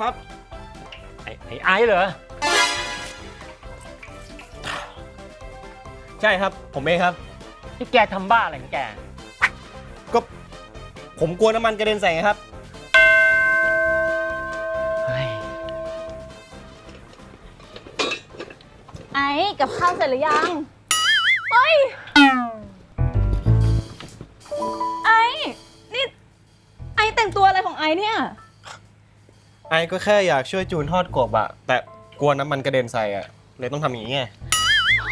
ครับ ไอ้ไอ้ไอ้เหรอ ใช่ครับ ผมเองครับ ที่แกทำบ้าอะไรของแก ก็ผมกลัวน้ำมันกระเด็นใส่ไงครับ เฮ้ย ไอ้กับข้าวเสร็จหรือยัง เฮ้ย ไอ้ นี่ ไอ้แต่งตัวอะไรของไอ้เนี่ย ไอ้ก็แค่อยากช่วยจูนทอดกบอะแต่กลัวน้ำมันกระเด็นใส่อะเลยต้องทำอย่างนี้ไง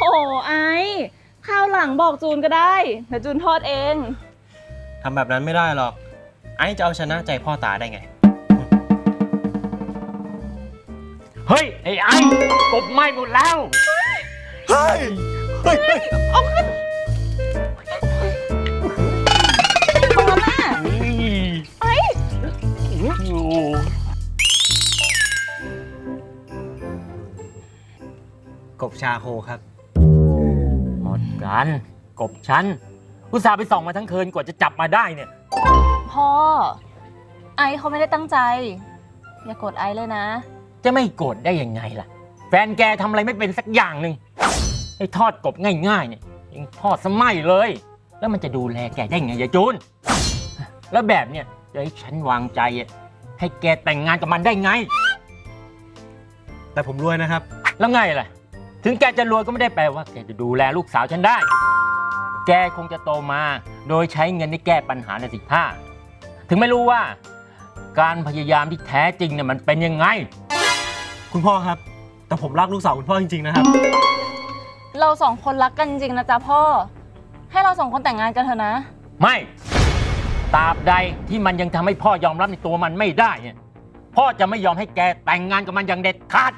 โอ้ไอ้ข้าวหลังบอกจูนก็ได้เดี๋ยวจูนทอดเอง ทำแบบนั้นไม่ได้หรอก ไอ้จะเอาชนะใจพ่อตาได้ไง เฮ้ย ไอ้ไอ้กบไหม้หมดแล้ว เฮ้ย เฮ้ยเอาขึ้นตรงนั้นน่ะไอ้ กบชาโคครับ หมดกัน กบฉันอุตส่าห์ไปส่องมาทั้งคืนกว่าจะจับมาได้เนี่ย พ่อ ไอ้เขาไม่ได้ตั้งใจ อย่ากดไอ้เลยนะ จะไม่โกรธได้ยังไงล่ะ แฟนแกทำอะไรไม่เป็นสักอย่างหนึ่งไอ้ทอดกบง่ายๆเนี่ยยังทอดสมัยเลย แล้วมันจะดูแลแกได้ไงยายจูน แล้วแบบเนี่ยจะให้ฉันวางใจอะให้แกแต่งงานกับมันได้ไง แต่ผมรวยนะครับ แล้วไงล่ะ ถึงแกจะรวยก็ไม่ได้แปลว่าแกจะดูแลลูกสาวฉันได้ แกคงจะโตมา โดยใช้เงินในแก้ปัญหาในสิท่าถึงไม่รู้ว่า การพยายามที่แท้จริงเนี่ยมันเป็นยังไง คุณพ่อครับ แต่ผมรักลูกสาวคุณพ่อจริงๆนะครับ เราสองคนรักกันจริงๆนะจ๊ะพ่อ ให้เราสองคนแต่งงานกันเถอะนะ ไม่ตราบใดที่มันยังทำให้พ่อยอมรับในตัวมันไม่ได้เนี่ยพ่อจะไม่ยอมให้แกแต่งงานกับมันอย่างเด็ดขาด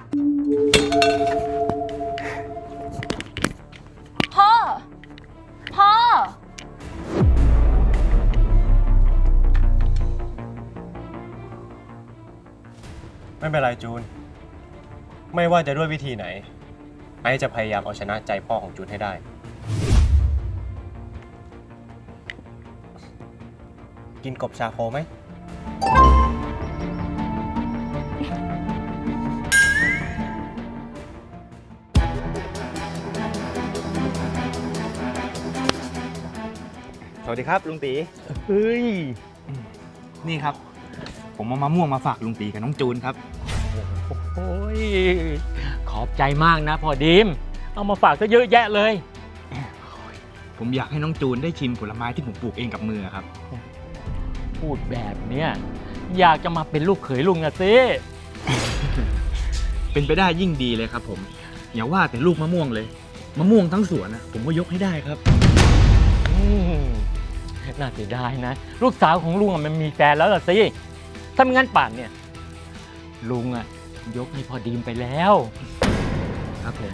ไม่เป็นไรจูน ไม่ว่าจะด้วยวิธีไหน ไอจะพยายามเอาชนะใจพ่อของจูนให้ได้ กินกบชาโคไหม สวัสดีครับลุงตี เฮ้ย นี่ครับ ผมเอามะม่วงมาฝากลุงตีกับน้องจูนครับ โอ้ยขอบใจมากนะพ่อดีมเอามาฝากก็เยอะแยะเลย ผมอยากให้น้องจูนได้ชิมผลไม้ที่ผมปลูกเองกับมือครับ พูดแบบเนี้ยอยากจะมาเป็นลูกเขยลุงอะสิเป็นไปได้ยิ่งดีเลยครับ ผม อย่าว่าแต่ลูกมะม่วงเลย มะม่วงทั้งสวนนะผมก็ยกให้ได้ครับ อืมน่าเสียดายนะ ลูกสาวของลุงอะมันมีแฟนแล้วล่ะสิ ถ้าไม่งั้นป่านเนี่ย ลุงอะยกให้พ่อดีมไปแล้ว ครับผม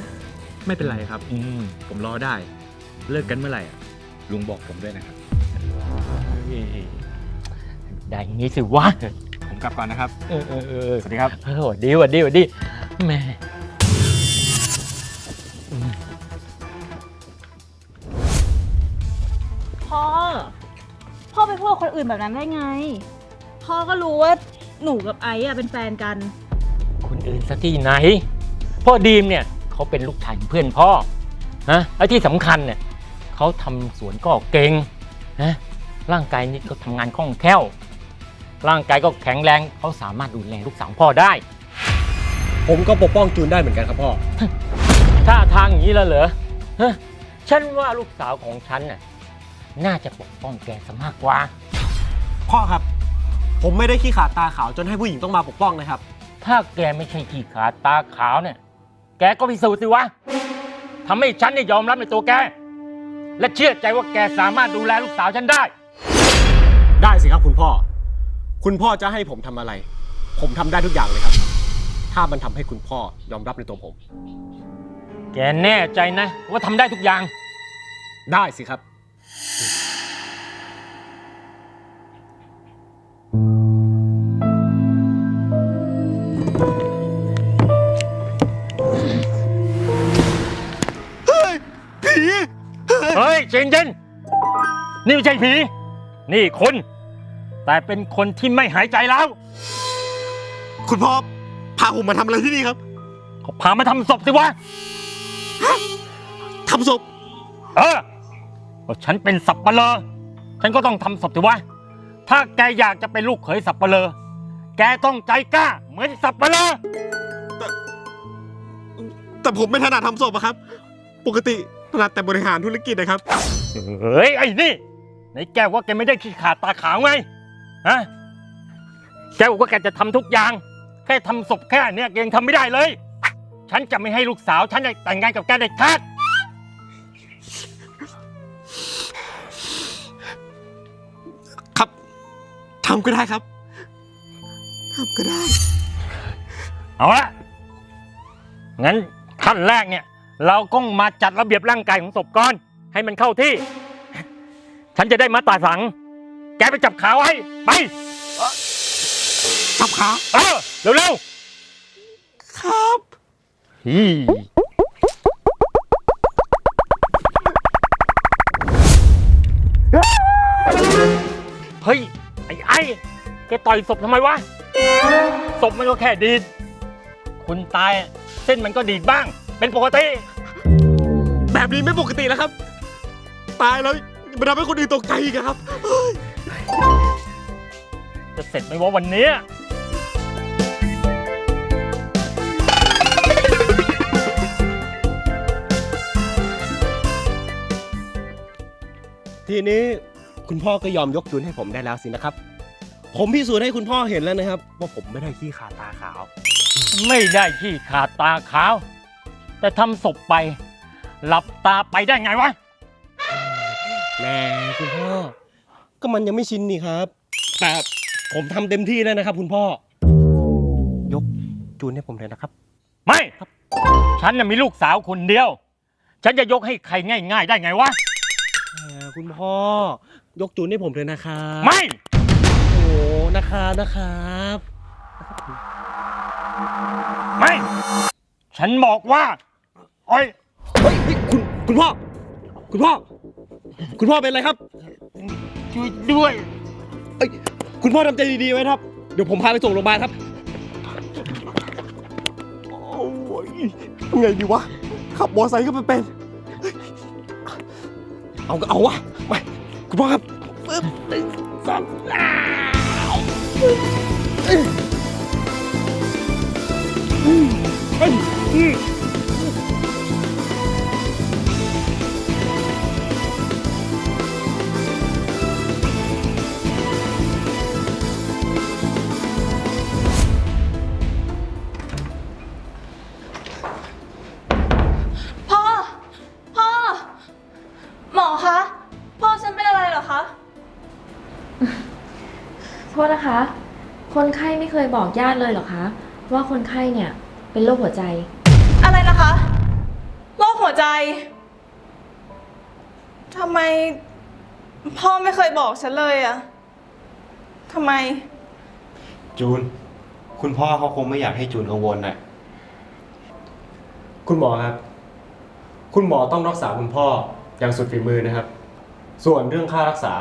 ไม่เป็นไรครับ อืมผมรอได้ เลิกกันเมื่อไหร่อะลุงบอกผมด้วยนะครับได้อย่างงี้สิวะ ผมกลับก่อนนะครับ เออเออเออ สวัสดีครับ เออหวัดดีหวัดดีหวัดดีแหม่พ่อ พ่อไปพูดกับคนอื่นแบบนั้นได้ไง พ่อก็รู้ว่าหนูกับไอ้อะเป็นแฟนกัน คนอื่นซะที่ไหน พ่อดีมเนี่ยเขาเป็นลูกชายของเพื่อนพ่อฮะไอ้ที่สำคัญเนี่ยเขาทำสวนก็เก่งนะร่างกายนี่ก็ทำงานคล่องแคล่ว ร่างกายก็แข็งแรงเขาสามารถดูแลลูกสาวพ่อได้ ผมก็ปกป้องจูนได้เหมือนกันครับพ่อถ้าทางอย่างนี้แล้วเหรอฮะฉันว่าลูกสาวของฉันน่ะน่าจะปกป้องแกซะมากกว่า พ่อครับ ผมไม่ได้ขี้ขลาดตาขาวจนให้ผู้หญิงต้องมาปกป้องนะครับ ถ้าแกไม่ใช่ขี้ขลาดตาขาวเนี่ย แกก็พิสูจน์สิวะทำให้ฉันเนี่ยยอมรับในตัวแก และเชื่อใจว่าแกสามารถดูแลลูกสาวฉันได้ ได้สิครับคุณพ่อ คุณพ่อจะให้ผมทำอะไร ผมทำได้ทุกอย่างเลยครับ ถ้ามันทำให้คุณพ่อยอมรับในตัวผม แกแน่ใจนะ ว่าทำได้ทุกอย่าง ได้สิครับ นเจนนี่ไม่ใช่ผี นี่คน แต่เป็นคนที่ไม่หายใจแล้ว คุณพ่อพาผมมาทำอะไรที่นี่ครับก็พามาทำศพสิวะ ทำศพ เออก็ฉันเป็นสับปะเลอ ฉันก็ต้องทำศพสิวะ ถ้าแกอยากจะเป็นลูกเขยสับปะเลอ แกต้องใจกล้า เหมือนสับปะเลอ แต่ผมไม่ถนัดทำศพอะครับ ปกติถนัดแต่บริหารธุรกิจนะครับ เฮ้ย ไอ้นี่ ไหนแกว่าแกไม่ได้ขี้ขาดตาขาวไงฮะแกบอกว่าแกจะทำทุกอย่าง แค่ทำศพแค่เนี้ยแกยังทำไม่ได้เลย ฉันจะไม่ให้ลูกสาว ฉันได้แต่งงานกับแกเด็ดขาดครับทำก็ได้ครับทำก็ได้ เอาละงั้นขั้นแรกเนี่ย เราก็มาจัดระเบียบร่างกายของศพก่อน ให้มันเข้าที่ ฉันจะได้มาตราสัง แกไปจับขาไว้ไป จับขา เออ เร็วครับ ๆฮีเฮ้ย ไอ้ไอ้แกต่อยศพทำไมวะ ศพมันก็แค่ดีด คุณตายอะเส้นมันก็ดีดบ้าง เป็นปกติ แบบนี้ไม่ปกติแล้วครับ ตายแล้ว มันทำให้คนอื่นตกใจอีกอะครับ จะเสร็จไหมวะวันเนี้ยทีนี้คุณพ่อก็ยอมยกจูนให้ผมได้แล้วสินะครับ ผมพิสูจน์ให้คุณพ่อเห็นแล้วนะครับ ว่าผมไม่ได้ขี้ขาตาขาว ไม่ได้ขี้ขาดตาขาว แต่ทำศพไป หลับตาไปได้ไงวะ แหม่คุณพ่อ ก็มันยังไม่ชินนี่ครับ แต่ผมทำเต็มที่แล้วนะครับ คุณพ่อ ยกจูนให้ผมเลยนะครับ ไม่ฉันน่ะมีลูกสาวคนเดียว ฉันจะยกให้ใครง่าย ๆ ได้ไงวะ แหมคุณพ่อ ยกจูนให้ผมเลยนะครับไม่ โอ้นะครับนะครับ ไม่ ฉันบอกว่าโอ้ยเฮ้ยเฮ้ยคุณคุณพ่อ คุณพ่อ คุณพ่อเป็นอะไรครับช่วยด้วยเอ้ยคุณพ่อทำใจดีๆไว้ครับ เดี๋ยวผมพาไปส่งโรงพยาบาลครับ โอ้ยไงดีวะ ขับมอไซค์ก็ไม่เป็น เอาก็เอาวะไปคุณพ่อครับปึ๊บหนึ่งสองอ้าวเอ้ยอืมเอ้ย บอกญาติเลยเหรอคะ ว่าคนไข้เนี่ยเป็นโรคหัวใจ อะไรนะคะโรคหัวใจทำไม พ่อไม่เคยบอกฉันเลยอะทำไม จูน คุณพ่อเขาคงไม่อยากให้จูนกังวลน่ะ คุณหมอครับ คุณหมอต้องรักษาคุณพ่ออย่างสุดฝีมือนะครับ ส่วนเรื่องค่ารักษา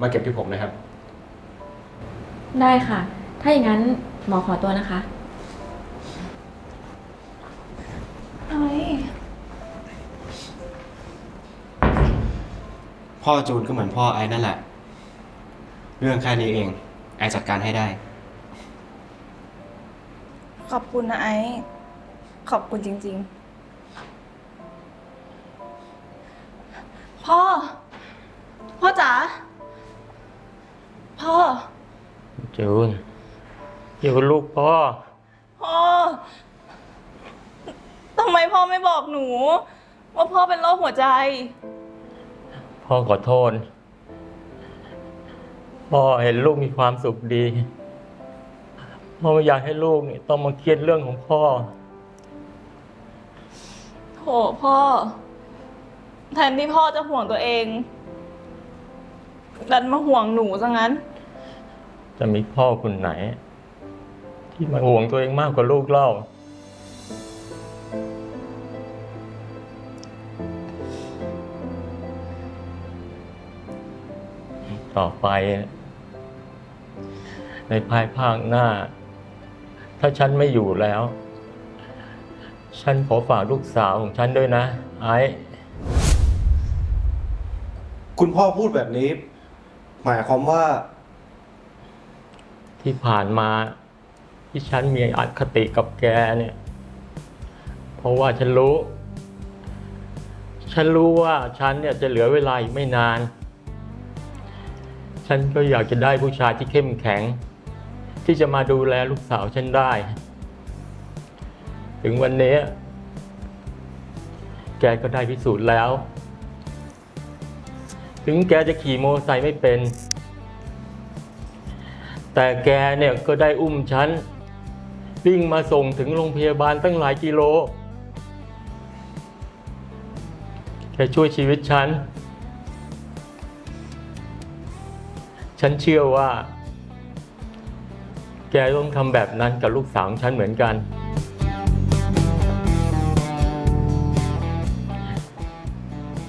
มาเก็บที่ผมนะครับ ได้ค่ะ ถ้าอย่างนั้น หมอขอตัวนะคะเฮ้ยพ่อจูนก็เหมือนพ่อไอ้นั่นแหละ เรื่องแค่นี้เอง ไอ้จัดการให้ได้ ขอบคุณนะไอซ์ขอบคุณจริง ๆ พ่อ พ่อจ๋า พ่อ จูน อยู่กับลูกพ่อ พ่อ ทำไมพ่อไม่บอกหนู ว่าพ่อเป็นโรคหัวใจ พ่อขอโทษ พ่อเห็นลูกมีความสุขดี พ่อไม่อยากให้ลูกเนี่ยต้องมาเครียดเรื่องของพ่อ โถพ่อ แทนที่พ่อจะห่วงตัวเอง ดันมาห่วงหนูซะงั้น จะมีพ่อคนไหน ที่มาห่วงตัวเองมากกว่าลูกเล่า ต่อไป ในภายภาคหน้า ถ้าฉันไม่อยู่แล้ว ฉันขอฝากลูกสาวของฉันด้วยนะ ไอ้คุณพ่อพูดแบบนี้ หมายความว่า ที่ผ่านมา ที่ฉันมีอคติกับแกเนี่ย เพราะว่าฉันรู้ ฉันรู้ว่าฉันเนี่ยจะเหลือเวลาอีกไม่นาน ฉันก็อยากจะได้ผู้ชายที่เข้มแข็ง ที่จะมาดูแลลูกสาวฉันได้ ถึงวันนี้ แกก็ได้พิสูจน์แล้ว ถึงแกจะขี่โมเตอร์ไซค์ไม่เป็นแต่แกเนี่ยก็ได้อุ้มฉัน วิ่งมาส่งถึงโรงพยาบาลตั้งหลายกิโล แกช่วยชีวิตฉัน ฉันเชื่อว่า แกต้องทำแบบนั้นกับลูกสาวของฉันเหมือนกัน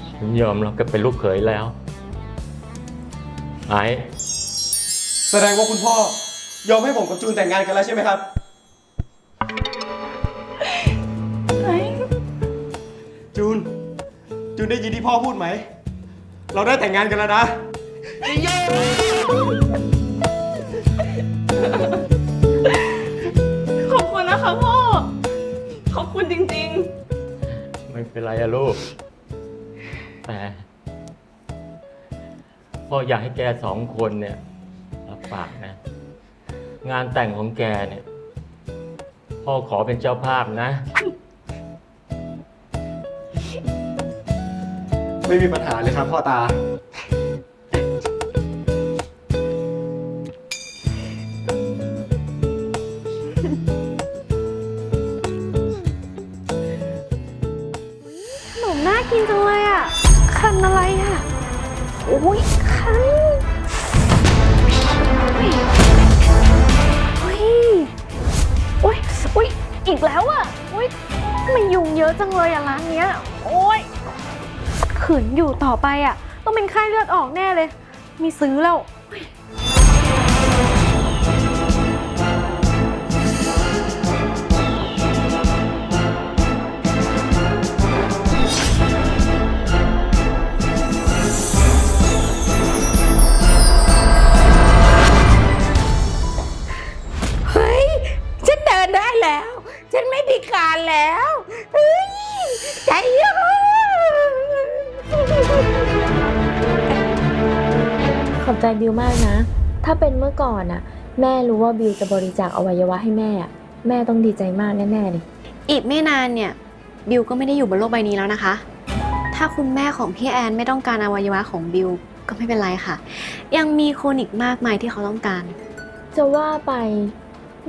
ฉันยอมรับแกเป็นลูกเขยแล้ว ไอ้ แสดงว่าคุณพ่อยอมให้ผมกับจูนแต่งงานกันแล้วใช่ไหมครับ จูนได้ยินที่พ่อพูดไหม เราได้แต่งงานกันแล้วนะ ขอบคุณนะคะพ่อ ขอบคุณจริงไม่เป็นไรอะลูก แต่พ่ออยากให้แกสองคนเนี่ยรับปากนะ งานแต่งของแกเนี่ย พ่อขอเป็นเจ้าภาพนะ ไม่มีปัญหาเลยครับพ่อตา ขนมน่ากินจังเลยอะ คันอะไรอะ โอ้ยคันเฮ้ยโอ้ยโอ้ยอีกแล้วอะโอ้ยทำไมยุงเยอะจังเลยอะร้านเนี้ย โอ้ย ขืนอยู่ต่อไปอะ ต้องเป็นไข้เลือดออกแน่เลย มีซื้อแล้ว ถ้าเป็นเมื่อก่อนอะแม่รู้ว่าบิวจะบริจาคอวัยวะให้แม่อะแม่ต้องดีใจมากแน่ๆเลยอีกไม่นานเนี่ยบิวก็ไม่ได้อยู่บนโลกใบนี้แล้วนะคะ ถ้าคุณแม่ของพี่แอนไม่ต้องการอวัยวะของบิวก็ไม่เป็นไรค่ะ ยังมีคนอีกมากมายที่เขาต้องการ จะว่าไป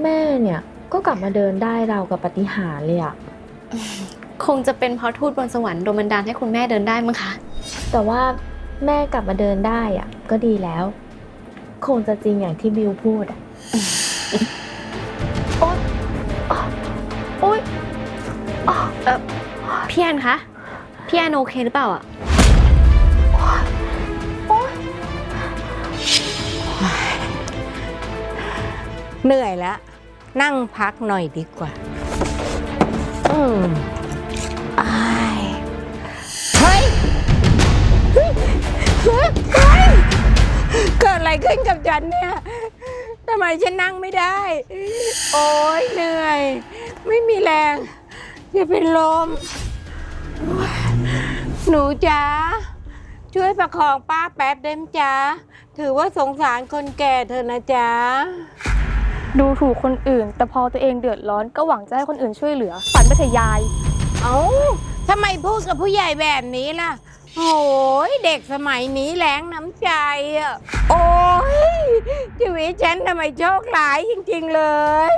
แม่เนี่ยก็กลับมาเดินได้ราวกับปาฏิหารย์เลยอะคงจะเป็นเพราะทูตบนสวรรค์โดนบันดาลให้คุณแม่เดินได้มั้งคะ แต่ว่าแม่กลับมาเดินได้อะก็ดีแล้ว คงจะจริงอย่างที่บิวพูดอะโอ๊ยโอ๊ยพี่แอนคะ พี่แอนโอเคหรือเปล่าอะเหนื่อยแล้ว นั่งพักหน่อยดีกว่า อืม อะไรขึ้นกับฉันเนี่ยทำไมฉันนั่งไม่ได้ โอ๊ยเหนื่อย ไม่มีแรงจะเป็นลม หนูจ๋าช่วยประคองป้าแป๊บได้ไหมจ๊ะถือว่าสงสารคนแก่เธอนะจ๊ะดูถูกคนอื่น แต่พอตัวเองเดือดร้อนก็หวังจะให้คนอื่นช่วยเหลือ ฝันไปเถอะยาย เอา้าทำไมพูดกับผู้ใหญ่แบบนี้ล่ะ โอ้ยเด็กสมัยนี้แรงน้ำใจอะ โอ้ยชีวิตฉันทำไมโชคร้ายจริงๆเลย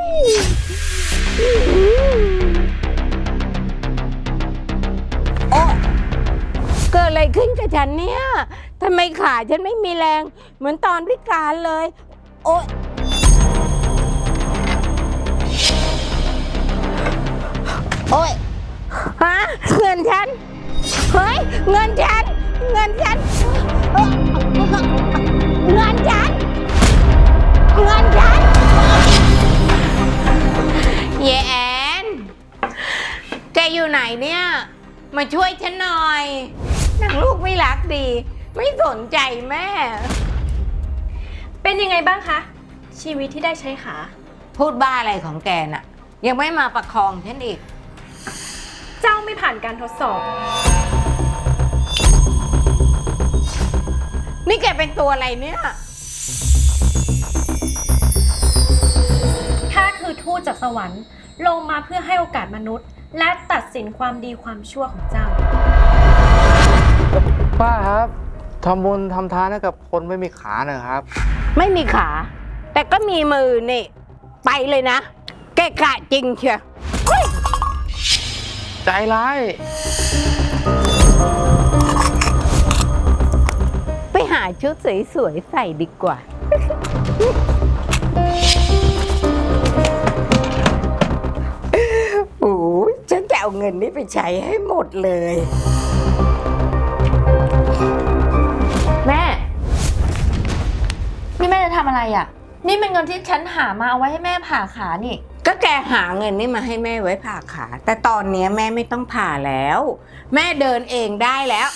โอ้เกิดอะไรขึ้นกับฉันเนี่ยทำไมขาฉันไม่มีแรง เหมือนตอนพิการเลย โอ้ยโอ้ยฮะเงินฉัน เฮ้ย เงินฉัน เงินฉันเอ้อเงินฉัน เงินฉัน เยแอนแกอยู่ไหนเนี่ย มาช่วยฉันหน่อยนางลูกไม่รักดี ไม่สนใจแม่ เป็นยังไงบ้างคะ ชีวิตที่ได้ใช้ขา พูดบ้าอะไรของแกน่ะ ยังไม่มาประคองฉันอีก เจ้าไม่ผ่านการทดสอบ นี่แกเป็นตัวอะไรเนี่ย ข้าคือทูตจากสวรรค์ลงมาเพื่อให้โอกาสมนุษย์ และตัดสินความดีความชั่วของเจ้า ป้าครับทำบุญทำทานให้กับคนไม่มีขาหนะครับ ไม่มีขา แต่ก็มีมือนี่ ไปเลยนะ แกกะจริงเชียว ใจร้าย ชุดสวยๆใส่ดีกว่า โอ้ยฉันจะเอาเงินนี้ไปใช้ให้หมดเลย แม่ นี่แม่จะทำอะไรอะ่ะ นี่เป็นเงินที่ฉันหามาเอาไว้ให้แม่ผ่าขานี่ ก็แกหาเงินนี่มาให้แม่ไว้ผ่าขา แต่ตอนเนี้ยแม่ไม่ต้องผ่าแล้ว แม่เดินเองได้แล้ว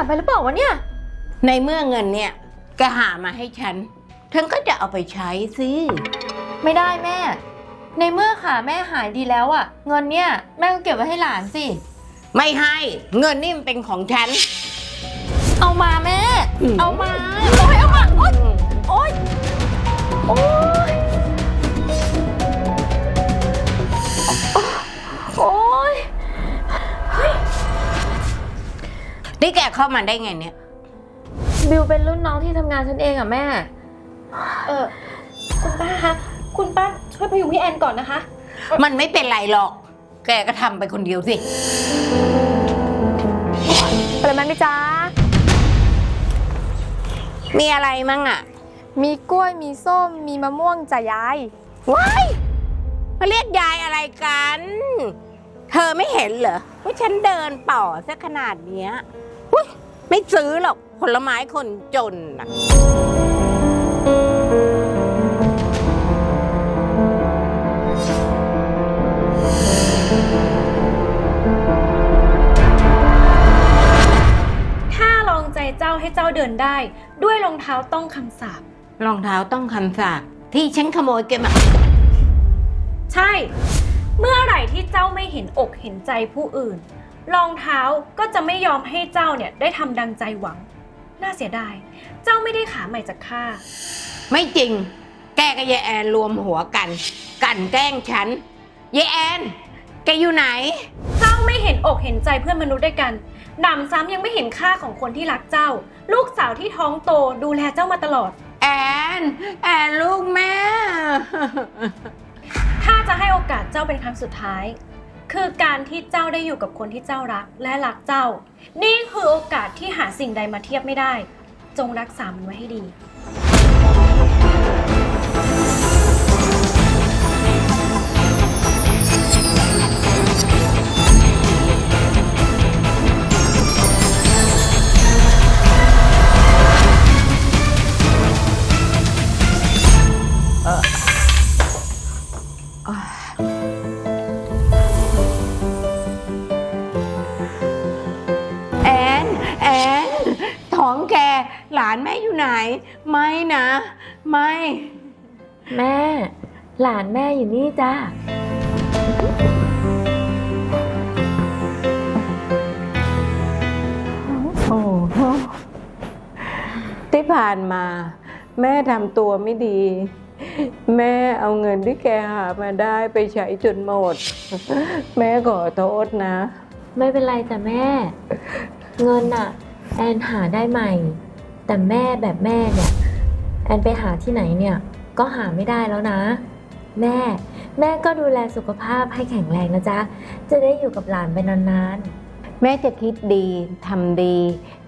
าฉันฝาดไปหรือเปล่าวะเนี่ย ในเมื่อเงินเนี่ยแกหามาให้ฉันฉันก็จะเอาไปใช้สิไม่ได้แม่ ในเมื่อขาแม่หายดีแล้วอะ่ะเงินเนี่ยแม่ก็เก็บไว้ให้หลานสิ ไม่ให้เงินนี่มันเป็นของฉัน เอามาแม่อืมเอามาโอ้ยเอามาโอ๊ยโอ๊ยโอ๊ย นี่แกเข้ามาได้ไงเนี่ย บิวเป็นรุ่นน้องที่ทำงานฉันเองอะแม่ เออคุณป้าคะคุณป้าช่วยพยุงพี่แอนก่อนนะคะ มันไม่เป็นไรหรอก แกก็ทำไปคนเดียวสิ อะไรไหมจ๊ะมีอะไรมั่งอะ มีกล้วยมีส้ม มีมะม่วงจ้ะยาย ว้ายมาเรียกยายอะไรกัน เธอไม่เห็นเหรอว่าฉันเดินป่อซะขนาดเนี้ย อุ๊ยไม่ซื้อหรอกผลไม้คนจนน่ะถ้าลองใจเจ้าให้เจ้าเดินได้ ด้วยรองเท้าต้องคำสาปรองเท้าต้องคำสาปที่ฉันขโมยแกมาใช่ เมื่อไหร่ที่เจ้าไม่เห็นอกเห็นใจผู้อื่น รองเท้าก็จะไม่ยอมให้เจ้าเนี่ยได้ทำดังใจหวัง น่าเสียดาย เจ้าไม่ได้ขาใหม่จากข้า ไม่จริง แกกับยายแอนรวมหัวกันกันแกล้งฉัน ยายแอน แกอยู่ไหน เจ้าไม่เห็นอกเห็นใจเพื่อนมนุษย์ด้วยกันหนำซ้ำยังไม่เห็นค่าของคนที่รักเจ้า ลูกสาวที่ท้องโตดูแลเจ้ามาตลอด แอน แอนลูกแม่ ถ้าจะให้โอกาสเจ้าเป็นครั้งสุดท้าย คือการที่เจ้าได้อยู่กับคนที่เจ้ารักและรักเจ้า นี่คือโอกาสที่หาสิ่งใดมาเทียบไม่ได้ จงรักษามันไว้ให้ดี หลานแม่อยู่ไหน ไม่นะ ไม่ แม่ หลานแม่อยู่นี่จ้าโอ้โหที่ผ่านมา แม่ทำตัวไม่ดี แม่เอาเงินที่แกหามาได้ไปใช้จนหมด แม่ขอโทษนะ ไม่เป็นไรจ้ะแม่ เงินอะแอนหาได้ใหม่ แต่แม่แบบแม่เนี่ยแอนไปหาที่ไหนเนี่ยก็หาไม่ได้แล้วนะ แม่ แม่ก็ดูแลสุขภาพให้แข็งแรงนะจ๊ะ จะได้อยู่กับหลานไปนานแม่จะคิดดีทำดี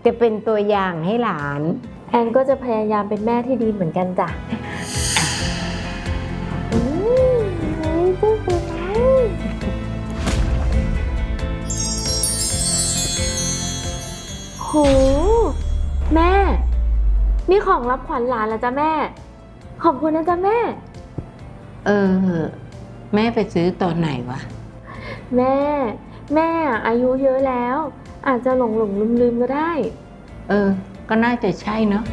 จะเป็นตัวอย่างให้หลานๆแอนก็จะพยายามเป็นแม่ที่ดีเหมือนกันจ้ะอืมเฮ้ยเจ้าคุณโหแม่นี่ ของรับขวัญหลานละจ้ะแม่ ขอบคุณนะจ๊ะแม่ เออ แม่ไปซื้อตอนไหนวะ แม่ แม่อะอายุเยอะแล้ว อาจจะหลงหลงลืมลืมๆก็ได้ เออ ก็น่าจะใช่เนาะ